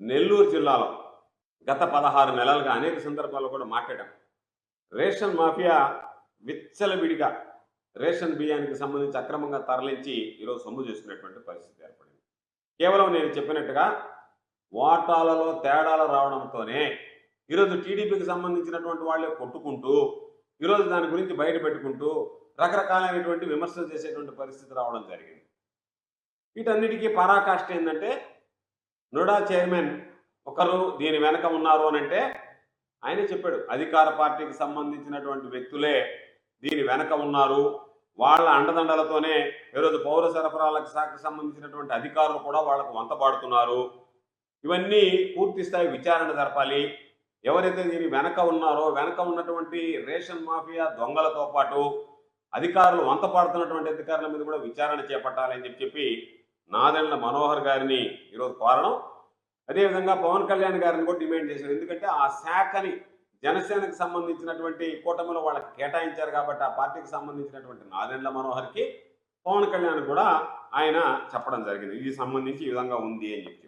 నెల్లూరు జిల్లాలో గత పదహారు నెలలుగా అనేక సందర్భాల్లో కూడా మాట్లాడాం. రేషన్ మాఫియా విచ్చలవిడిగా రేషన్ బియ్యానికి సంబంధించి అక్రమంగా తరలించి ఈరోజు సొమ్ము చేసుకునేటువంటి పరిస్థితి ఏర్పడింది. కేవలం నేను చెప్పినట్టుగా వాటాలలో తేడాలు రావడంతోనే ఈరోజు టీడీపీకి సంబంధించినటువంటి వాళ్ళే కొట్టుకుంటూ ఈరోజు దాని గురించి బయట పెట్టుకుంటూ రకరకాలైనటువంటి విమర్శలు చేసేటువంటి పరిస్థితి రావడం జరిగింది. వీటన్నిటికీ పరాకాష్ట ఏంటంటే నోడా చైర్మన్ ఒకరు దీని వెనక ఉన్నారు అని అంటే ఆయన చెప్పాడు. అధికార పార్టీకి సంబంధించినటువంటి వ్యక్తులే దీని వెనక ఉన్నారు. వాళ్ళ అండదండలతోనే ఈరోజు పౌర సరఫరాలకు శాఖకు సంబంధించినటువంటి అధికారులు కూడా వాళ్ళకు వంతపాడుతున్నారు ఇవన్నీ పూర్తి స్థాయి విచారణ జరపాలి. ఎవరైతే దీని వెనక ఉన్నారో వెనక ఉన్నటువంటి రేషన్ మాఫియా దొంగలతో పాటు అధికారులు వంతపాడుతున్నటువంటి అధికారుల మీద కూడా విచారణ చేపట్టాలని చెప్పి చెప్పి నాదెండ్ల మనోహర్ గారిని ఈరోజు కోరడం. అదేవిధంగా పవన్ కళ్యాణ్ గారిని కూడా డిమాండ్ చేశారు. ఎందుకంటే ఆ శాఖని జనసేనకు సంబంధించినటువంటి కూటమిలో వాళ్ళకి కేటాయించారు కాబట్టి ఆ పార్టీకి సంబంధించినటువంటి నాదెండ్ల మనోహర్కి పవన్ కళ్యాణ్ కూడా ఆయన చెప్పడం జరిగింది. ఇది సంబంధించి ఈ విధంగా ఉంది అని చెప్పి.